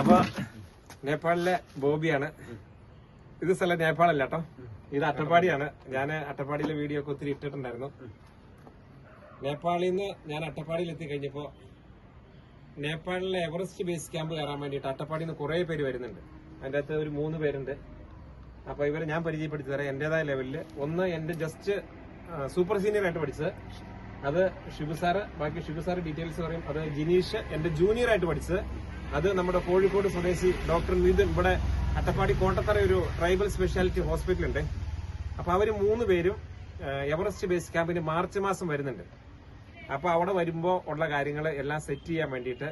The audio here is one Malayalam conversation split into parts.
അപ്പൊ നേപ്പാളിലെ ബോബിയാണ്. ഇത് സ്ഥലം നേപ്പാളല്ല കേട്ടോ. ഇത് അട്ടപ്പാടിയാണ്. ഞാൻ അട്ടപ്പാടിയിലെ വീഡിയോ ഒക്കെ ഒത്തിരി ഇട്ടിട്ടുണ്ടായിരുന്നു. നേപ്പാളിൽ നിന്ന് ഞാൻ അട്ടപ്പാടിയിൽ എത്തി കഴിഞ്ഞപ്പോ നേപ്പാളിലെ എവറസ്റ്റ് ബേസ് ക്യാമ്പ് കയറാൻ വേണ്ടിയിട്ട് അട്ടപ്പാടിയിൽ നിന്ന് കുറെ പേര് വരുന്നുണ്ട്. അതിന്റെ അകത്ത് ഒരു മൂന്ന് പേരുണ്ട്. അപ്പൊ ഇവരെ ഞാൻ പരിചയപ്പെടുത്തി തരാം. എന്റേതായ ലെവലിൽ. ഒന്ന് എന്റെ ജസ്റ്റ് സൂപ്പർ സീനിയർ ആയിട്ട് പഠിച്ചത്. അത് ഷിബു സാറ്. ബാക്കി ഷിബു ഡീറ്റെയിൽസ് പറയും. അത് ജിനീഷ് എന്റെ ജൂനിയർ ആയിട്ട് പഠിച്ചത്. അത് നമ്മുടെ കോഴിക്കോട് സ്വദേശി ഡോക്ടർ നിതിൻ. ഇവിടെ അട്ടപ്പാടി കോട്ടത്തറ ഒരു ട്രൈബൽ സ്പെഷ്യാലിറ്റി ഹോസ്പിറ്റൽ ഉണ്ട് അപ്പൊ അവർ മൂന്ന് പേരും എവറസ്റ്റ് ബേസ് ക്യാമ്പിന് മാർച്ച് മാസം വരുന്നുണ്ട്. അപ്പൊ അവിടെ വരുമ്പോ ഉള്ള കാര്യങ്ങൾ എല്ലാം സെറ്റ് ചെയ്യാൻ വേണ്ടിയിട്ട്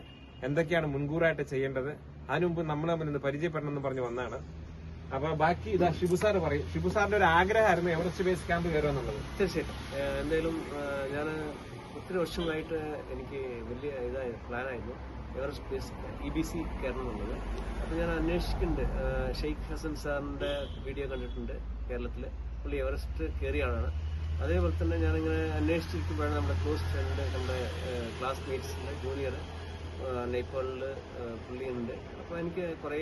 എന്തൊക്കെയാണ് മുൻകൂറായിട്ട് ചെയ്യേണ്ടത്? അതിനു മുമ്പ് നമ്മൾ തമ്മിൽ ഒന്ന് പരിചയപ്പെടണം എന്ന് പറഞ്ഞ് വന്നാണ്. അപ്പൊ ബാക്കി ഇതാ ഷിബു സാർ പറയും. ഷിബു സാറിന്റെ ഒരു ആഗ്രഹമായിരുന്നു എവറസ്റ്റ് ബേസ് ക്യാമ്പ് കയറുമെന്നുള്ളത് തീർച്ചയായിട്ടും. എന്തായാലും ഞാൻ ഒത്തിരി വർഷങ്ങളായിട്ട് എനിക്ക് വലിയ ഇതായ പ്ലാനായിരുന്നു. Base E B C Keralam എന്നുള്ളത് അപ്പോൾ ഞാൻ അന്വേഷിക്കുന്നുണ്ട് ഷെയ്ഖ് ഹസൻ സാറിന്റെ വീഡിയോ കണ്ടിട്ടുണ്ട് കേരളത്തിൽ പുള്ളി എവറസ്റ്റ് കയറിയ ആളാണ്. അതേപോലെ തന്നെ ഞാനിങ്ങനെ അന്വേഷിച്ചിരിക്കുമ്പോഴാണ് നമ്മുടെ ക്ലോസ് ഫ്രണ്ട് നമ്മുടെ ക്ലാസ്മേറ്റ്സിന്റെ ജൂനിയർ നേപ്പാളിൽ പുള്ളിയുണ്ട്. അപ്പോൾ എനിക്ക് കുറേ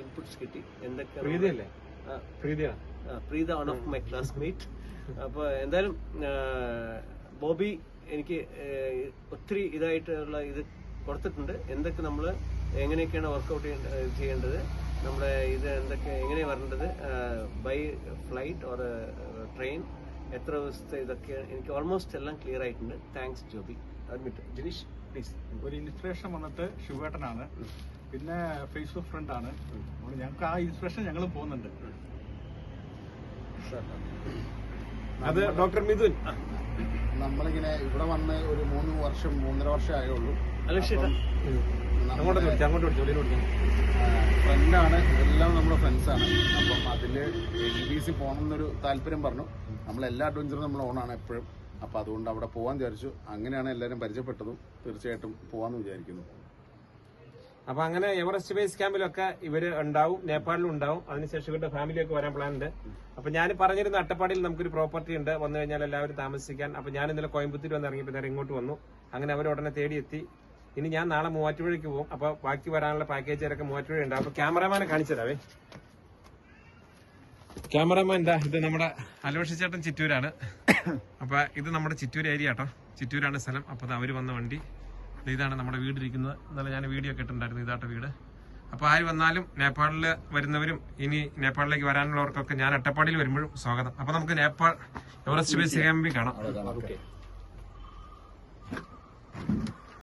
ഇൻപുട്സ് കിട്ടി. എന്തൊക്കെ പ്രീതിയല്ലേ ആ, പ്രീതിയാണ് ആ, Preetha one of my classmate അപ്പോൾ എന്തായാലും ബോബി എനിക്ക് ഒത്തിരി ഇതായിട്ടുള്ള ഇത് കൊടുത്തിട്ടുണ്ട്. എന്തൊക്കെ നമ്മൾ എങ്ങനെയൊക്കെയാണ് വർക്കൗട്ട് ചെയ്യേണ്ടത്? നമ്മുടെ ഇത് എന്തൊക്കെ എങ്ങനെയാണ് വരേണ്ടത്? ബൈ ഫ്ലൈറ്റ് ഓർ ട്രെയിൻ എത്ര ദിവസത്തെ ഇതൊക്കെ എനിക്ക് ഓൾമോസ്റ്റ് എല്ലാം ക്ലിയർ ആയിട്ടുണ്ട്. Thanks Joby admit Jineesh please ഒരു ഇൻസ്പിറേഷൻ വന്നിട്ട് ശിവേട്ടനാണ് പിന്നെ ഫേസ്ബുക്ക് ഫ്രണ്ട് ആണ്. ഞങ്ങൾക്ക് ആ ഇൻസ്പിറേഷൻ ഞങ്ങൾ പോകുന്നുണ്ട്. അത് ഡോക്ടർ മിഥുൻ. നമ്മളിങ്ങനെ ഇവിടെ വന്ന് ഒരു മൂന്ന് വർഷം മൂന്നര വർഷം ആയുള്ളൂ. അങ്ങോട്ട് വിളിച്ചു അങ്ങോട്ട് വിളിച്ചു വെളിയിൽ വിളിച്ചു ഫ്രണ്ടാണ് എല്ലാം നമ്മുടെ ഫ്രണ്ട്സാണ് അപ്പം അതിൽ എൽ ബി സി പോകണം എന്നൊരു താല്പര്യം പറഞ്ഞു. നമ്മൾ എല്ലാ അഡ്വഞ്ചറും നമ്മൾ ഓണാണ് എപ്പോഴും. അപ്പം അതുകൊണ്ട് അവിടെ പോകാൻ വിചാരിച്ചു. അങ്ങനെയാണ് എല്ലാവരും പരിചയപ്പെട്ടതും. തീർച്ചയായിട്ടും പോകാമെന്ന് വിചാരിക്കുന്നു. അപ്പൊ അങ്ങനെ എവറസ്റ്റ് ബേസ് ക്യാമ്പിലൊക്കെ ഇവർ ഉണ്ടാവും നേപ്പാളിലും ഉണ്ടാവും. അതിനുശേഷം ഇവരുടെ ഫാമിലിയൊക്കെ വരാൻ പ്ലാൻ ഉണ്ട്. അപ്പൊ ഞാൻ പറഞ്ഞിരുന്ന അട്ടപ്പാടിയിൽ നമുക്കൊരു പ്രോപ്പർട്ടി ഉണ്ട്. വന്നു കഴിഞ്ഞാൽ എല്ലാവരും താമസിക്കാൻ. അപ്പൊ ഞാൻ ഇന്നലെ കോയമ്പത്തൂർ വന്ന് ഇറങ്ങിയപ്പോൾ നേരെ ഇങ്ങോട്ട് വന്നു. അങ്ങനെ അവർ ഉടനെ തേടിയെത്തി. ഇനി ഞാൻ നാളെ മൂവാറ്റുപുഴയ്ക്ക് പോകും. അപ്പൊ ബാക്കി വരാനുള്ള പാക്കേജുകാരൊക്കെ മൂവാറ്റുപുഴ ഉണ്ട് അപ്പൊ ക്യാമറമാനെ കാണിച്ചതാവേ ക്യാമറമാൻ എന്താ ഇത് നമ്മുടെ അലോഷിച്ചേട്ടൻ ചിറ്റൂരാണ്. അപ്പൊ ഇത് നമ്മുടെ ചിറ്റൂർ ഏരിയ കേട്ടോ. ചിറ്റൂരാണ് സ്ഥലം. അപ്പൊ അവർ വന്ന വണ്ടി. ഇതാണ് നമ്മുടെ വീട് ഇരിക്കുന്നത്. ഇന്നലെ ഞാൻ വീഡിയോ ഒക്കെ ഇട്ടിട്ടുണ്ടായിരുന്നു ഇതാട്ട വീട്. അപ്പൊ ആര് വന്നാലും നേപ്പാളിൽ വരുന്നവരും ഇനി നേപ്പാളിലേക്ക് വരാനുള്ളവർക്കൊക്കെ ഞാൻ അട്ടപ്പാടിയിൽ വരുമ്പോഴും സ്വാഗതം. അപ്പൊ നമുക്ക് നേപ്പാൾ എവറസ്റ്റ് ബേസ് അവിടെ കാണാം.